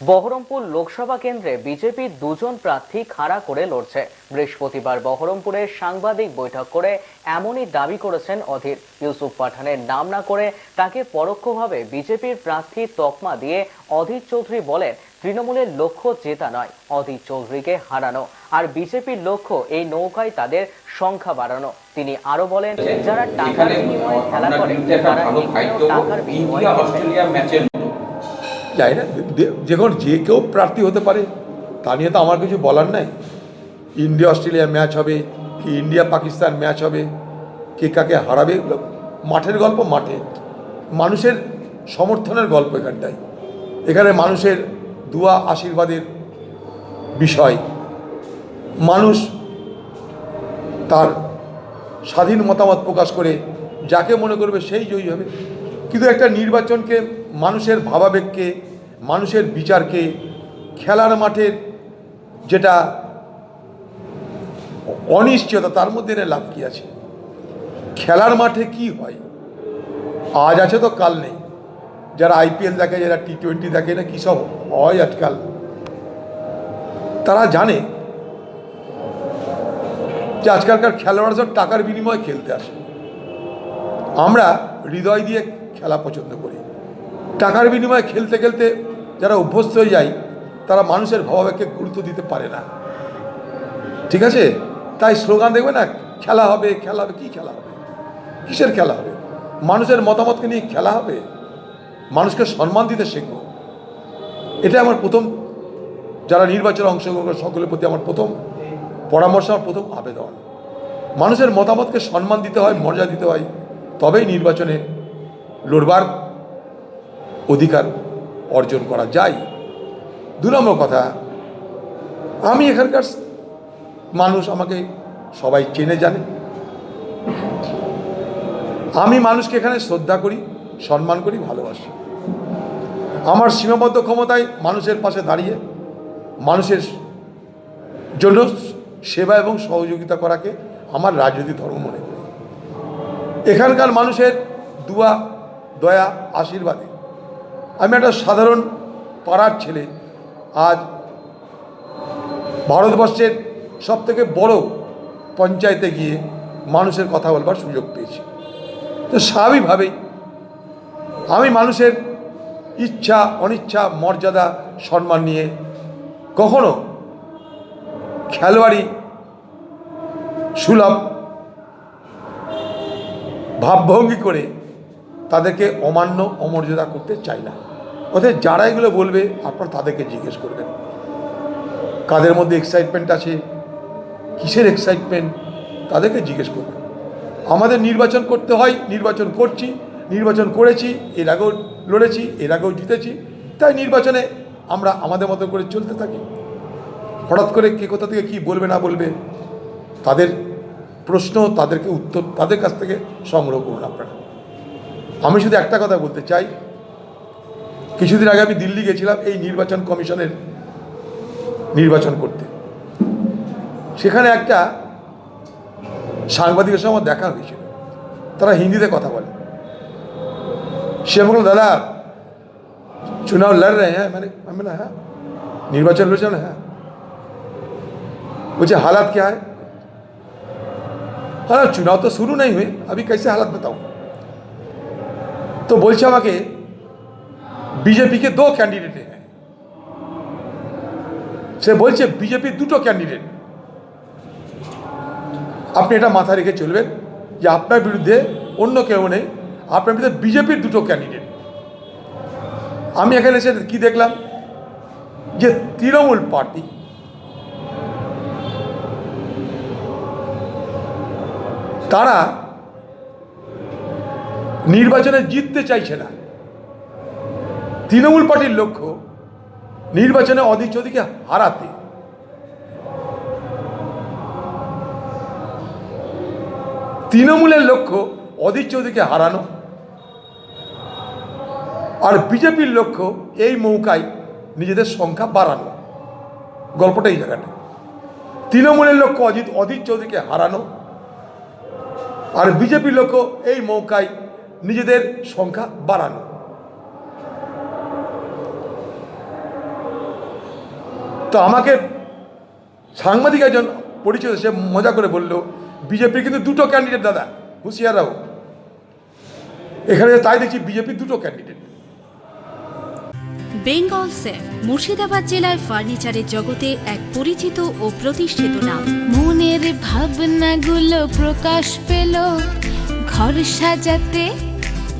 বহরমপুর লোকসভা কেন্দ্রে বিজেপির দুজন প্রার্থী খাড়া করে লড়ছে। বৃহস্পতিবার বহরমপুরে সাংবাদিক বৈঠক করে এমনই দাবি করেছেন অধীর। ইউসুফ পাঠানের নাম না করে তাকে পরোক্ষভাবে বিজেপির প্রার্থী তকমা দিয়ে অধীর চৌধুরী বলেন তৃণমূলের লক্ষ্য জেতা নয় অধীর চৌধুরীকে হারানো। আর বিজেপির লক্ষ্য এই নৌকায় তাদের সংখ্যা বাড়ানো। তিনি আরও বলেন যারা টাকার বিনিময়ে খেলা করে তারা টাকার বিনিময়ে যাই না। যখন যে কেউ প্রার্থী হতে পারে, তা নিয়ে তো আমার কিছু বলার নাই। ইন্ডিয়া অস্ট্রেলিয়া ম্যাচ হবে, কি ইন্ডিয়া পাকিস্তান ম্যাচ হবে, কে কাকে হারাবে, এগুলো মাঠের গল্প মাঠে। মানুষের সমর্থনের গল্প এখানটায়। এখানে মানুষের দুয়া, আশীর্বাদের বিষয়। মানুষ তার স্বাধীন মতামত প্রকাশ করে, যাকে মনে করবে সেই জয়ী হবে। কিন্তু একটা নির্বাচনকে, মানুষের ভাবাবেগকে মানুষের বিচারকে খেলার মাঠের যেটা অনিশ্চয়তা, তার মধ্যে এনে লাভ কি আছে? খেলার মাঠে কি হয়? আজ আছে তো কাল নেই। যারা আইপিএল দেখে, যারা টি টোয়েন্টি দেখে না কী সব হয় আজকাল? তারা জানে যে আজকালকার খেলোয়াড়রা সব টাকার বিনিময়ে খেলতে আসে। আমরা হৃদয় দিয়ে খেলা পছন্দ করি। টাকার বিনিময়ে খেলতে খেলতে যারা অভ্যস্ত হয়ে যায়, তারা মানুষের ভাবাবেগকে গুরুত্ব দিতে পারে না। ঠিক আছে? তাই স্লোগান দেখবে না, খেলা হবে খেলা হবে, কী খেলা হবে? কিসের খেলা হবে? মানুষের মতামতকে নিয়ে খেলা হবে? মানুষকে সম্মান দিতে শেখো। এটা আমার প্রথম, যারা নির্বাচনে অংশগ্রহণ করে সকলের প্রতি আমার প্রথম পরামর্শ, আমার প্রথম আবেদন। মানুষের মতামতকে সম্মান দিতে হয়, মর্যাদা দিতে হয়, তবেই নির্বাচনে লড়বার অধিকার অর্জন করা যায়। দু নম্বর কথা, আমি এখানকার মানুষ, আমাকে সবাই চেনে, জানে। আমি মানুষকে এখানে শ্রদ্ধা করি, সম্মান করি, ভালোবাসি। আমার সীমাবদ্ধ ক্ষমতায় মানুষের পাশে দাঁড়িয়ে, মানুষের জন্য সেবা এবং সহযোগিতা করাকে আমার রাজনৈতিক ধর্ম মনে করি। এখানকার মানুষের দুয়া, দয়া, আশীর্বাদে আমি একটা সাধারণ পাড়ার ছেলে। আজ ভারতবর্ষের সব থেকে বড় পঞ্চায়েতে গিয়ে মানুষের কথা বলবার সুযোগ পেয়েছি। তো স্বাভাবিকভাবেই আমি মানুষের ইচ্ছা, অনিচ্ছা, মর্যাদা, সম্মান নিয়ে কখনো খেলোয়াড়ি সুলভ, ভাবভঙ্গি করে তাদেরকে অমান্য অমর্যাদা করতে চাই না। অতএব যারা এগুলো বলবে, আপনারা তাদেরকে জিজ্ঞেস করবেন। কাদের মধ্যে এক্সাইটমেন্ট আছে? কিসের এক্সাইটমেন্ট তাদেরকে জিজ্ঞেস করবেন। আমাদের নির্বাচন করতে হয়, নির্বাচন করছি, নির্বাচন করেছি, এর আগেও লড়েছি, এর আগেও জিতেছি। তাই নির্বাচনে আমরা আমাদের মতো করে চলতে থাকি। হঠাৎ করে কে কোথা থেকে কী বলবে, না বলবে, তাদের প্রশ্ন, তাদেরকে উত্তর, তাদের কাছ থেকে সংগ্রহ করুন আপনারা। আমি শুধু একটা কথা বলতে চাই কিছুদিন আগে আমি দিল্লি গেছিলাম এই নির্বাচন কমিশনের নির্বাচন করতে সেখানে একটা সাংবাদিকের সঙ্গে আমার দেখা হয়েছিল তারা হিন্দিতে কথা বলে সে বলল দাদা चुनाव लड़ रहे हैं मैंने मैं बोला हाँ निर्वाचन लड़ रहे हैं मुझे हालात क्या है हाँ चुनाव तो शुरू नहीं हुए अभी कैसे हालात बताऊं তো বলছে আমাকে, বিজেপিকে দো ক্যান্ডিডেট সে বলছে বিজেপির দুটো ক্যান্ডিডেট আপনি এটা মাথায় রেখে চলবেন যে আপনার বিরুদ্ধে অন্য কেউ নেই, আপনার বিরুদ্ধে বিজেপির দুটো ক্যান্ডিডেট আমি এখানে এসে কি দেখলাম? যে তৃণমূল পার্টি তারা নির্বাচনে জিততে চাইছে না। তৃণমূল পার্টির লক্ষ্য নির্বাচনে অধীর চৌধুরীকে হারাতে। তৃণমূলের লক্ষ্য অধীর চৌধুরীকে হারানো। আর বিজেপির লক্ষ্য এই মৌকায় নিজেদের সংখ্যা বাড়ানো। গল্পটা এই জায়গাটা। তৃণমূলের লক্ষ্য অজিত অধীর চৌধুরীকে হারানো। আর বিজেপির লক্ষ্য এই মৌকায় নিজেদের সংখ্যা বাড়ানো। তো আমাকে সাংবাদিক একজন পরিচয় সে মজা করে বলল, বিজেপির কিন্তু দুটো ক্যান্ডিডেট দাদা, হুঁশিয়ারাও। এখানে তাই দেখছি বিজেপির দুটো ক্যান্ডিডেট বেঙ্গল সেফ মুর্শিদাবাদ জেলায় ফার্নিচারের জগতে এক পরিচিত ও প্রতিষ্ঠিত নাম। মনের ভাবনাগুলো প্রকাশ পেল, ঘর সাজাতে